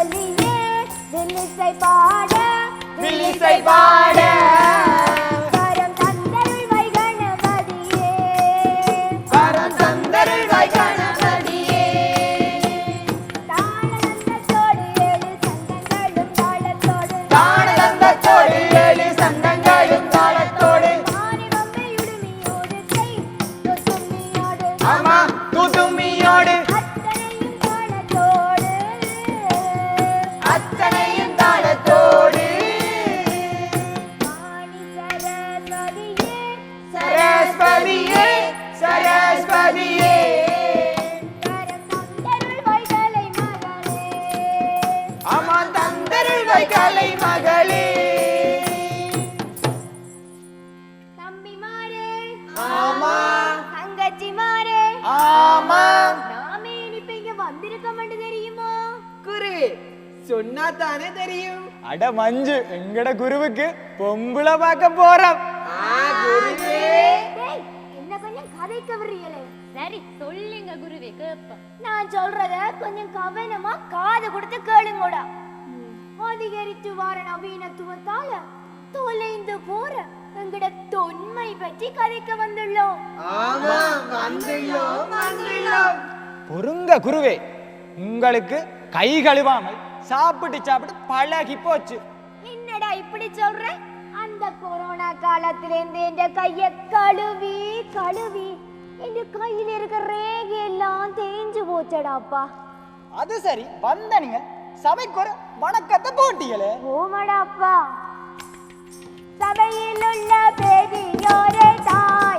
சொல்லியே வில்லிசை பாட வில்லிசை பாட. சொன்னா தானே தெரியும்? அட மஞ்சு எங்கட குருவுக்கு பொம்பளை பார்க்க போறோம். டேய், என்ன கொஞ்சம் கதைக்க விடுறீங்களே சரி சொல்லுங்க குருவே கேப்போம். நான் சொல்றத கொஞ்சம் கவனமா காது கொடுத்து கேளுங்கோடா. அதிகரித்து வார நவீனத்துவத்தால தொலைந்து போற எங்கட தொன்மை பற்றி கதைக்க வந்துள்ளோம். ஆமா வந்துள்ளோம் வந்துள்ளோம். பொருங்க குருவே உங்களுக்கு கை கழுவாமல் சாப்பிட்டு சாப்பிட்டு பழகி போச்சு. என்னடா இப்படி சொல்ற? அந்த கொரோனா காலத்திலேருந்து என் கைய கழுவி கழுவி என் கையில இருக்கிற ரேகை எல்லாம் தேஞ்சு போச்சடாப்பா. அது சரி வந்த நீங்க சபைக்கு ஒரு வணக்கத்தை போட்டீங்களே ஓமடாப்பா சபையில் உள்ள பெரியோரே தாய்மாரே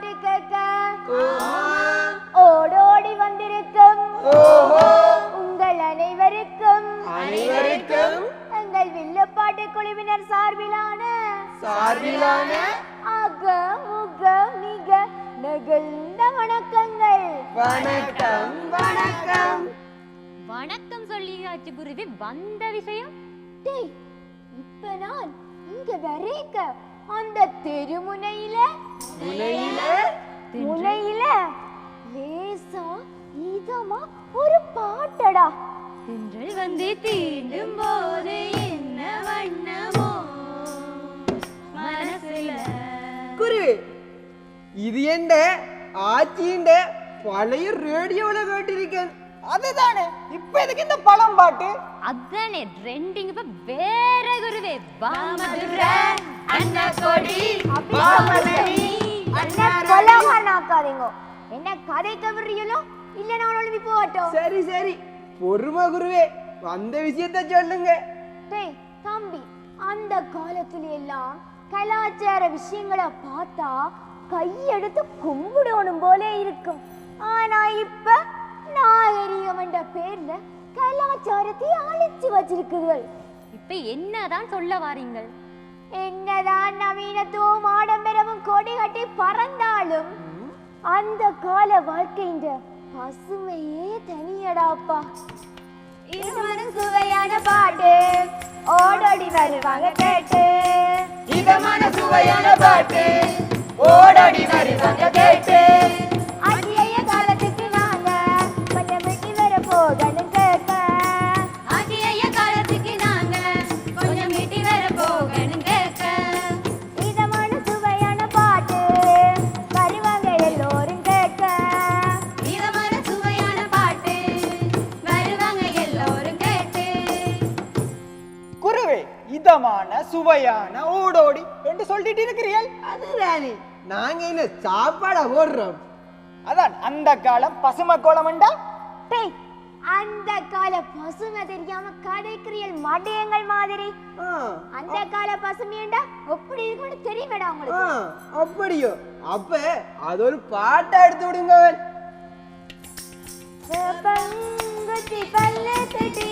பாட்டு கேட்க. ஓடோடி வந்திருக்கும். உங்கள் அனைவருக்கும். அனைவருக்கும். எங்கள் வில்லுப்பாட்டு குழுவினர் சார்பிலான. சார்பிலான. அக முக மிக நெகிழ்ந்த வணக்கங்கள். வணக்கம் வணக்கம். வணக்கம் சொல்லியாச்சு குருவே. வந்த விஷயம்? டேய் இப்ப நான் இங்க வரைக்க அந்த தெருமுனையில முனையில? முனையில? லேசா இதமா ஒரு பாட்டடா. திங்கள் வந்து தீண்டும் போது என்ன வண்ணமோ? மனசுல. குரு இது எந்த ஆச்சிண்ட பழைய ரேடியோல கேட்டிருக்கேன். அதுதானே இப்ப எதுக்கு இந்த பழம் பாட்டு? அதானே ட்ரெண்டிங் இப்ப வேற குருவே. வாமதுர அண்ணா கொடி என்ன கொலகாரனாக்காதீங்க என்ன கதை தவறியலோ? இல்ல நான் ஒழுங்கி போகட்டும். சரி சரி. பொறுமை குருவே வந்த விஷயத்த சொல்லுங்க. டேய் தம்பி அந்த காலத்துல எல்லாம் கலாச்சார விஷயங்களை பார்த்தா கையெடுத்து கும்பிடணும் போல இருக்கும். ஆனா இப்ப நாகரிகம் என்ற பேர்ல கலாச்சாரத்தை அழிச்சு வச்சிருக்குதுகள். இப்ப என்னதான் சொல்ல வாரீங்கள்? என்னதான் நவீனத்துவம் ஆடம்பரமும் கொடி கட்டி பறந்தாலும் அந்த கால வாழ்க்கையின் பசுமையே தனியடாப்பா. இருவரும் சுவையான பாட்டு ஓடோடி வருவாங்க கேட்டு. இதமான சுவையான பாட்டு ஓடடி வருவாங்க கேட்டு. அடிய காலத்துக்கு நாங்க வெட்டி வர போகணும். சுவையான ஓடோடி என்று சொல்லிட்டு இருக்கிறீர்கள்? அதுதானே. நாங்க என்ன சாப்பாடா ஓடுறோம் அதான் அந்த காலம் பசும கோலம்ண்டா டேய் அந்த கால பசுமை தெரியாம கதைக்கிறியல் மடையங்கள் மாதிரி. அந்த கால பசுமையண்டா எப்படி இருக்கும்னு தெரியுமேடா ஆ, உங்களுக்கு அப்படியோ. அப்ப அது ஒரு பாட்டா எடுத்து விடுங்க. பங்குத்தி பல்லு கட்டி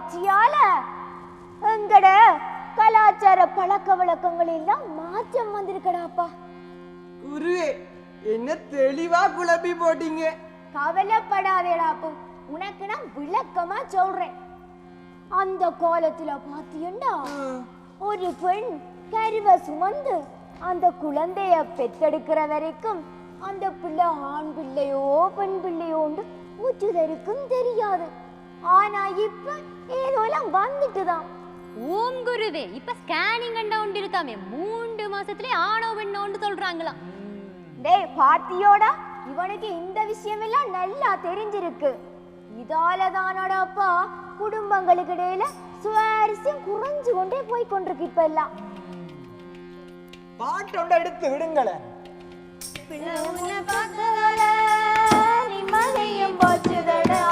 வளர்ச்சியால எங்கட கலாச்சார பழக்க வழக்கங்கள் எல்லாம் மாற்றம் வந்திருக்கடாப்பா. குருவே என்ன தெளிவா குழப்பி போட்டீங்க. கவலைப்படாதேடாப்பு. உனக்கு நான் விளக்கமா சொல்றேன். அந்த காலத்துல பாத்தியண்டா ஒரு பெண் கருவை சுமந்து அந்த குழந்தைய பெத்தெடுக்கிற வரைக்கும் அந்த பிள்ளை ஆண் பிள்ளையோ பெண் பிள்ளையோண்டு ஊற்றுதருக்கும் தெரியாது. ஆனா இப்ப ஏதோ எல்லாம் வந்துட்டுதான். ஓம் குருவே இப்ப ஸ்கேனிங் கண்டா இருக்காமே. மூன்று மாசத்திலே ஆணோ பெண்ணோ உண்டு சொல்றாங்களாம் டேய் பாத்தியோடா. இவனுக்கு இந்த விஷயம் எல்லாம் நல்லா தெரிஞ்சிருக்கு. இதால தானடாப்பா குடும்பங்களுக்கு இடையில சுவாரஸ்யம் குறைஞ்சு கொண்டே போய் கொண்டிருக்கு இப்ப எல்லாம். பாட்டொண்ட எடுத்து விடுங்களேன் நிம்மதியும் போச்சுதடா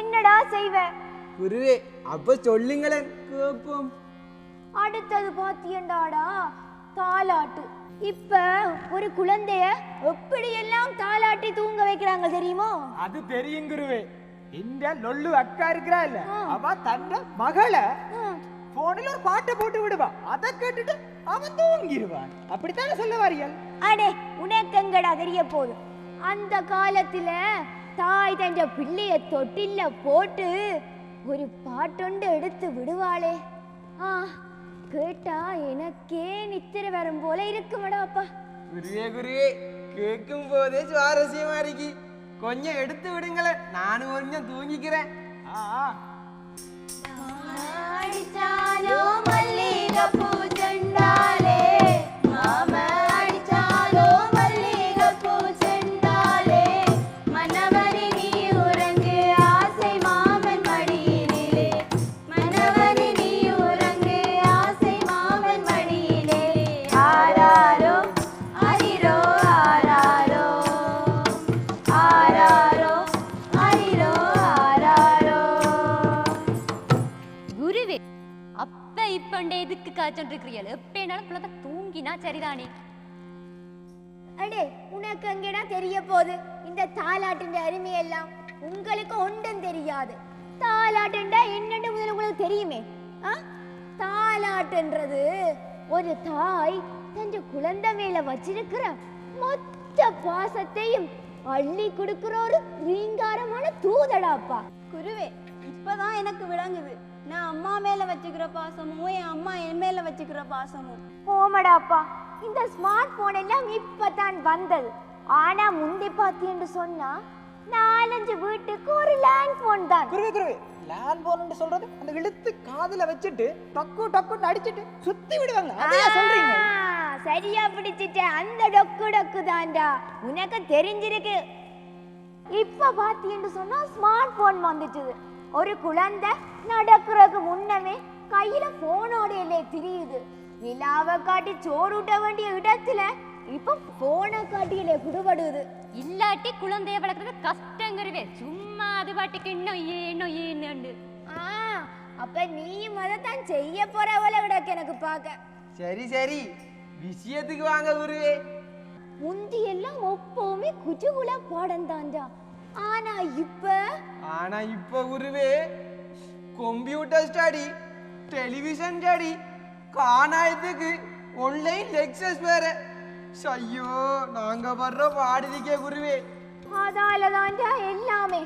என்னடா செய்வ? குருவே அப்ப சொல்லுங்களேன் கேப்போம். அடுத்தது பாத்தியண்டாடா தாலாட்டு. இப்ப ஒரு குழந்தைய எப்படி எல்லாம் தாலாட்டி தூங்க வைக்கிறாங்க தெரியுமோ? அது தெரியும் குருவே. இந்த லொல்லு அக்கா இருக்கிறா இல்ல. அவ தந்த மகளை போனில் ஒரு பாட்டை போட்டு விடுவா. அதை கேட்டுட்டு அவன் தூங்கிடுவான். அப்படித்தானே சொல்ல வாரியல்? அடே உனக்கு எங்கடா தெரிய போகுது? அந்த காலத்துல தாய் தஞ்ச பிள்ளைய தொட்டில்ல போட்டு ஒரு பாட்டொண்டு எடுத்து விடுவாளே. ஆ கேட்டா எனக்கே நித்திர வரும் போல இருக்குமடாப்பா குருவே குருவே கேட்கும் போதே சுவாரஸ்யமா இருக்கு. கொஞ்சம் எடுத்து விடுங்களேன் நானும் கொஞ்சம் தூங்கிக்கிறேன். ஆ மல்லிகைப்பூ எதுக்கு காய்ச்சல் இருக்கிறீர்கள் எப்பனாலும் குழந்தை தூங்கினா சரிதானே? அடே உனக்கு எங்கடா தெரிய போகுது? இந்த தாலாட்டின் அருமையெல்லாம் உங்களுக்கு ஒன்றும் தெரியாது. தாலாட்டுண்டா என்னன்னு முதல்ல உங்களுக்கு தெரியுமே? ஆ? தாலாட்டுன்றது ஒரு தாய் தன் குழந்தை மேல வச்சிருக்கிற மொத்த பாசத்தையும் அள்ளி கொடுக்கிற ஒரு ரீங்காரமான தூதடாப்பா. குருவே இப்பதான் எனக்கு விளங்குது. நான் அம்மா மேல வச்சுக்கிற பாசமும் என் அம்மா என் மேல வச்சுக்கிற பாசமும். ஓமடாப்பா இந்த ஸ்மார்ட் போன் எல்லாம் இப்பதான் வந்தது. ஆனா முந்தி பாத்தீன்னு சொன்னா நாலஞ்சு வீட்டுக்கு ஒரு லேண்ட் போன் தான். குருவே குருவே. லேண்ட் போன்னு சொல்றது அந்த இழுத்து காதுல வச்சுட்டு டக்கு டக்குன்னு அடிச்சிட்டு சுத்தி விடுவாங்க. அதையா சொல்றீங்க? ஆ, சரியா பிடிச்சிட்ட. அந்த டொக்கு டொக்கு தான்டா. உனக்கு தெரிஞ்சிருக்கு. இப்ப பாத்தீன்னு சொன்னா ஸ்மார்ட் போன் வந்துச்சுது ஒரு குழந்தை நடக்கிறதுக்கு முன்னமே கையில போனோடையிலே திரியுது. நிலாவை காட்டி சோறுட்ட வேண்டிய இடத்துல இப்ப போனை காட்டியிலே குடுபடுது. இல்லாட்டி குழந்தைய வளர்க்கறது கஷ்டங்கிறவே. சும்மா அது பாட்டுக்கு இன்னும் இன்னும் இன்னும் ஆ அப்ப நீயும் அதைத்தான் செய்ய போறவள விடக்கு எனக்கு பார்க்க. சரி சரி. விஷயத்துக்கு வாங்க குருவே. முந்தி எல்லாம் எப்பவுமே குஜுகுல பாடம் தான்டா ஆனா இப்ப ஆனா இப்ப குருவே கம்ப்யூட்டர் ஸ்டடி டெலிவிஷன் ஸ்டடி காணாயத்துக்கு ஆன்லைன் லெக்சர்ஸ் வேற. ஐயோ நாங்க வர்ற பாடுதிக்கே குருவே. அதால தான்டா எல்லாமே.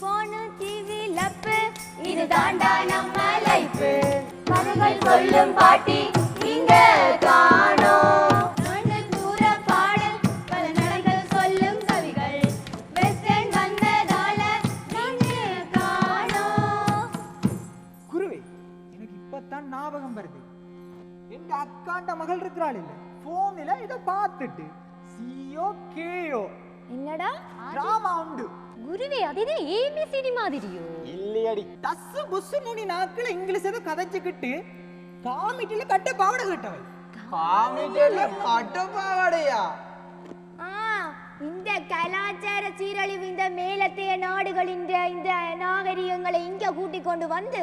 போனு டிவி லப்பு இது தாண்டா நம்ம லைஃப் கதைகள் சொல்லும் பாட்டி இங்க காணோம் அக்காண்ட மகள் இருக்கிறாள் இல்ல. போன்ல இதை பார்த்துட்டு சியோ கேயோ என்னடா? டிராமா உண்டு. குருவே அது இது ஏபிசிடி மாதிரியோ? இல்லையடி. தஸ்ஸு புஸ்ஸு மூணி நாட்கள் இங்கிலீஷ் ஏதோ கதைச்சுக்கிட்டு காமிட்டில கட்ட பாவடை கட்டவள். காமிட்டேல கட்ட பாவாடையா? ஆ இந்த கலாச்சார சீரழிவு இந்த மேலத்தைய நாடுகளின் இந்த நாகரிகங்களை இங்க கூட்டிக் கொண்டு வந்து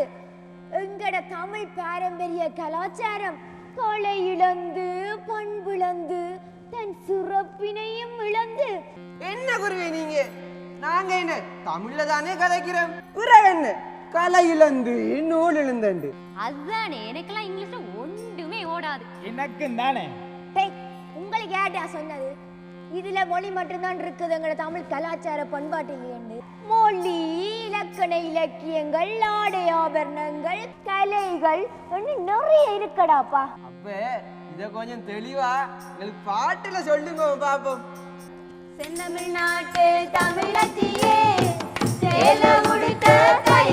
எங்கட தமிழ் பாரம்பரிய கலாச்சாரம் கொலை இழந்து பண்பிழந்து தன் சிறப்பினையும் இழந்து. என்ன குருவே நீங்க? நாங்க என்ன தமிழ்ல தானே கதைக்கிறோம்? பிறகு என்ன? கலை இழந்து நூல் இழந்தண்டு அதுதானே எனக்கெல்லாம் இங்கிலீஷ்ல ஒன்றுமே ஓடாது. எனக்கும் தானே டேய் உங்களுக்கு யார்டா சொன்னது? இதுல மொழி மட்டும்தான் இருக்குது எங்கட தமிழ் கலாச்சார பண்பாட்டில் மொழி இலக்கண இலக்கியங்கள் ஆடை ஆபரணங்கள் கலைகள் நிறைய இருக்கடாப்பா. அப்ப இத கொஞ்சம் தெளிவா எங்களுக்கு பாட்டுல சொல்லுங்க பாப்போம். செந்தமிழ்நாட்டு தமிழத்தியே சேல உடுத்த தயங்கிறியே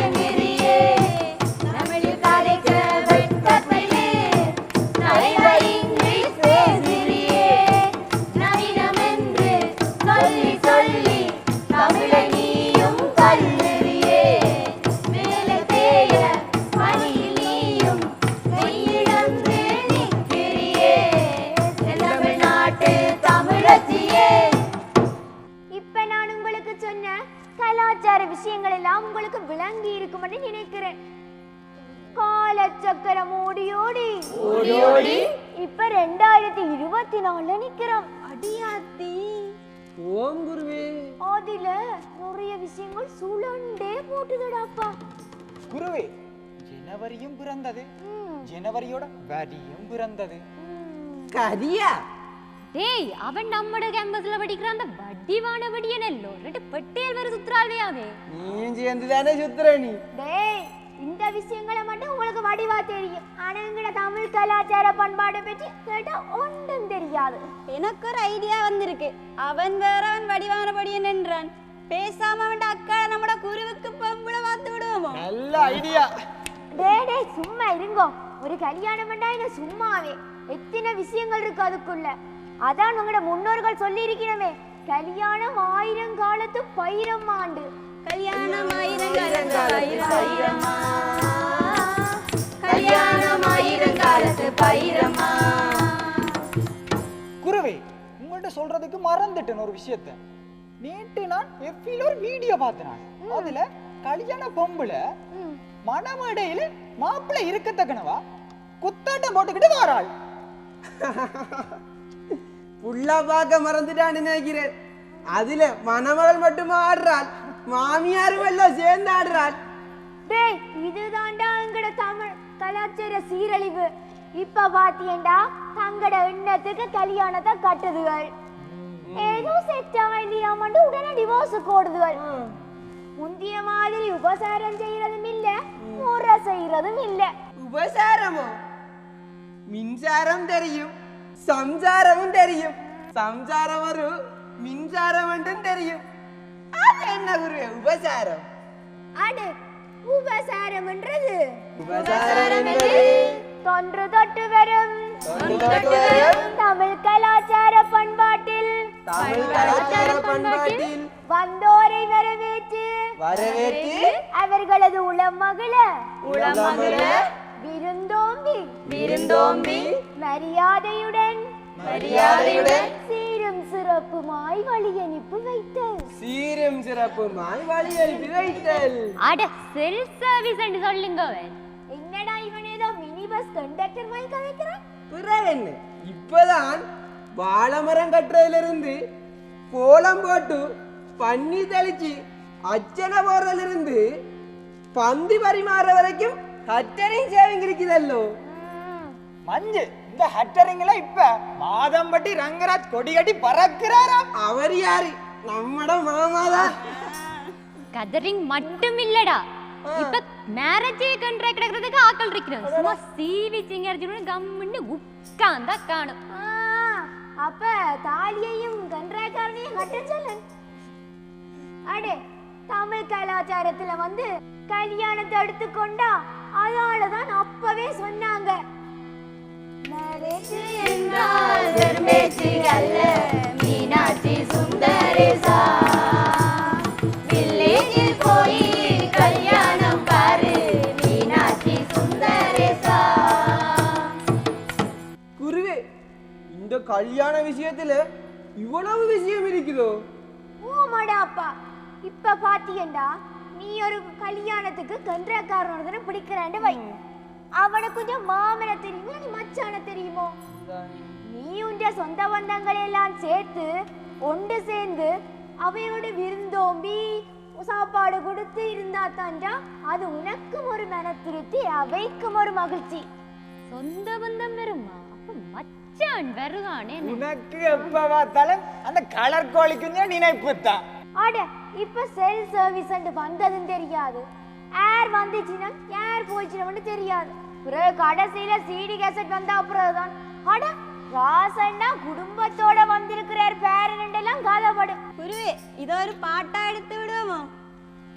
ஓம் குருவே. அதுல நிறைய விஷயங்கள் சுழண்டே போட்டுதடாப்பா குருவே ஜனவரியும் பிறந்தது. ஜனவரியோட வரியும் பிறந்தது. கரியா டேய் அவன் நம்மட கேம்பஸ்ல படிக்கிற அந்த வடிவான வடியன் எல்லோ ரெண்டு பெட்டியல் வேற சுத்துறாள்வையாவே நீயும் சேர்ந்து தானே சுத்துற நீ? டேய் இந்த விஷயங்களை மட்டும் உங்களுக்கு வடிவா தெரியும். ஆனா எங்கட தமிழ் கலாச்சார பண்பாடை பற்றி கேட்டா ஒன்றும் தெரியாது. எனக்கு ஒரு ஐடியா வந்திருக்கு. அவன் வேற அவன் வடிவான படியன் என்றான்? பேசாம அவன் அக்கா நம்மட குருவுக்கு பொம்பளை பார்த்து விடுவோமோ? நல்ல ஐடியா டேய் டேய் சும்மா இருங்கோ. ஒரு கல்யாணம் பண்ணா என்ன சும்மாவே. எத்தனை விஷயங்கள் இருக்கு அதுக்குள்ள. அதான் உங்களோட முன்னோர்கள் சொல்லி இருக்கிறமே கல்யாணம் ஆயிரம் காலத்து பயிரம் ஆண்டு கல்யாணம் ஆயிரம் கல்யாணம் பயிரமா குருவே உங்கள்ட்ட சொல்றதுக்கு மறந்துட்டேன் ஒரு விஷயத்த. நேற்று நான் எஃபில ஒரு வீடியோ பார்த்தேன். அதுல கல்யாண பொம்புல மணமடையில மாப்பிள்ளை இருக்கத்தக்கனவா குத்தாட்டம் போட்டுக்கிட்டு வாராள். புள்ளா பார்க்க மறந்துட்டான்னு நினைக்கிறேன். அதுல மணமகள் மட்டும் ஆடுறாள். மாமியாரும் எல்லாம் சேர்ந்து ஆடுறாள். டேய் இதுதான்டா எங்கட தமிழ் கலாச்சார சீரழிவு. இப்ப பாத்தியண்டா தங்கட எண்ணத்துக்கு கல்யாணத்தை கட்டுதுகள். ஏதோ செட் ஆகலையாமண்டு உடனே டிவோர்ஸுக்கு ஓடுதுகள் முந்திய மாதிரி உபசாரம் செய்யறதும் இல்ல முறை செய்யறதும் இல்ல. உபசாரமோ? மின்சாரம் தெரியும் சம்சாரமும் தெரியும். சம்சாரம் வரும் மின்சாரம் மட்டும் தெரியும். அது என்ன குருவே உபசாரம்? அடு உபசாரம்ன்றது உபசாரம் தொன்று தொட்டு வரும். தமிழ் கலாச்சார பண்பாட்டில். வந்தோரை வரவேற்று. வரவேற்று. அவர்களது உளமகள உளமகள விருந்தோம்பி. விருந்தோம்பி. மரியாதையுடன். மரியாதையுடன். சீரும் சிறப்புமாய் வழி அனுப்பி வைத்தல். சீரும் சிறப்புமாய் வழி அனுப்பி வைத்தல். அட செல்ஃப் சர்வீஸ் என்று சொல்லுங்க அவன் என்னடா இவன் ஏதோ மினி பஸ் கண்டக்டர் மாதிரி கதைக்கிறான்? பிறகு என்ன? இப்பதான் வாழைமரம் கட்டுறதுல இருந்து கோலம் போட்டு பன்னி தெளிச்சு அச்சனை போறதுல இருந்து பந்தி பரிமாற வரைக்கும் கட்டரிங் சேவிங் இருக்குதல்லோ. மஞ்சு இந்த ஹட்டரிங்ல இப்ப மாதம்பட்டி ரங்கராஜ் கொடி கட்டி பறக்கிறாரா? அவர் யாரு? நம்மட மாமாதான் கதரிங் மட்டும் இல்லடா இப்ப மேரேஜ் கண்ட்ராக்ட் கிடக்கிறதுக்கு ஆக்கள் இருக்கிறோம். சும்மா சீவி சிங்கரிச்சு கம்முன்னு உட்கார்ந்தா காணும். அப்ப தாலியையும் கன்றாக்காரனையும் கட்ட சொல்லன் அடே தமிழ் கலாச்சாரத்துல வந்து கல்யாணத்தை எடுத்துக்கொண்டா அதனாலதான் அப்பவே சொன்னாங்க. Marriage கல்யாண விஷயத்துல இவ்வளவு விஷயம் இருக்குதோ? ஓமாடா அப்பா. இப்ப பாத்தியண்டா நீ ஒரு கல்யாணத்துக்கு கன்றாக்காரனோட பிடிக்கிறாண்டு வை. அவனை கொஞ்சம் மாமன தெரியுமோ நீ மச்சான தெரியுமோ? நீ உண்ட சொந்த பந்தங்களை எல்லாம் சேர்த்து ஒன்று சேர்ந்து அவையோட விருந்தோம்பி சாப்பாடு கொடுத்து இருந்தா தாண்டா அது உனக்கும் ஒரு மன திருப்தி அவைக்கும் ஒரு மகிழ்ச்சி. சொந்த பந்தம் வருமா அப்ப மச்சான் வருவானே உனக்கு எப்ப பார்த்தாலும் அந்த கலர் கோழிக்கு நினைப்பு தான் அட இப்ப செல் சர்வீஸ் வந்ததுன்னு தெரியாது. ஏர் வந்துச்சுன்னா ஏர் போயிடுச்சுன்னு தெரியாது. பிறகு கடைசியில சிடி கேசட் வந்த அப்புறம் தான் அட ராசண்ணா குடும்பத்தோட வந்திருக்கிறார் பேரன் எல்லாம் கதைப்படும் குருவே இதோ ஒரு பாட்டா எடுத்து விடுவோமோ?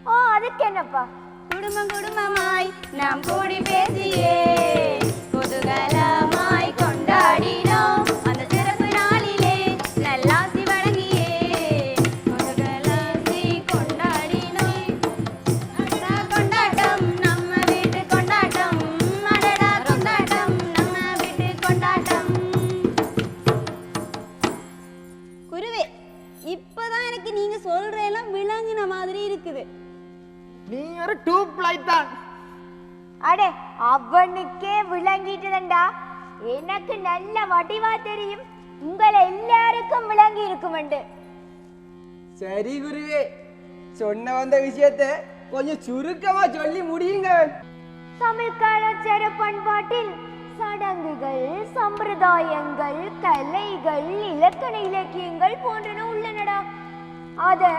ஓ அதுக்கு என்னப்பா? குடும்பம் குடும்பமாய் நாம் கூடி பேசியே. குதூகலமாய் விஷயத்த கொஞ்சம் சுருக்கமா சொல்லி முடியுங்க. தமிழ் கலாச்சார பண்பாட்டில் சடங்குகள் சம்பிரதாயங்கள் கலைகள் இலக்கண இலக்கியங்கள் போன்றன உள்ளனடா. அத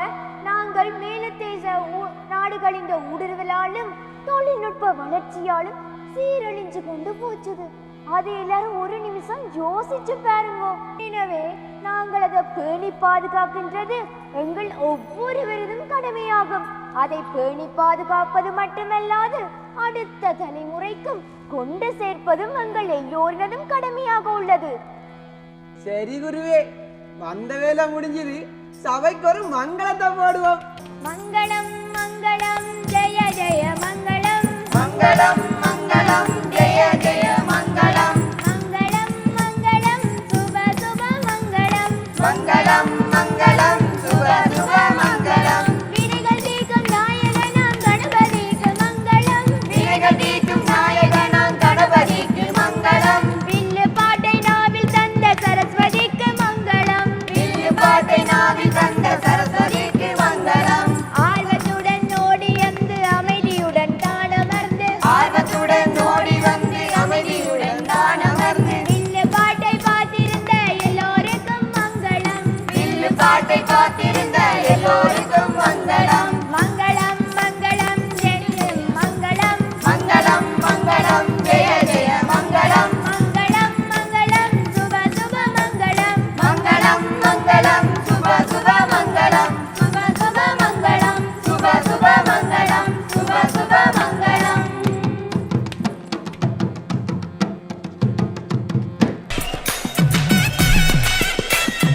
நாங்கள் மேலத்தேச ஊ- நாடுகளின் ஊடுருவலாலும் தொழில்நுட்ப வளர்ச்சியாலும் சீரழிஞ்சு கொண்டு போச்சுது. அது எல்லாரும் ஒரு நிமிஷம் யோசிச்சு பாருங்க. எனவே நாங்கள் அதை பேணி பாதுகாக்கின்றது எங்கள் ஒவ்வொருவரதும் கடமையாகும். அதை பேணி பாதுகாப்பது மட்டுமல்லாது அடுத்த தலைமுறைக்கும் கொண்டு சேர்ப்பதும் எங்கள் எல்லோரினதும் கடமையாக உள்ளது. சரி குருவே வந்த வேலை முடிஞ்சது சபைக்கு ஒரு மங்களத்தை போடுவோம். மங்களம் மங்களம் ஜெய ஜெய மங்களம். மங்களம்.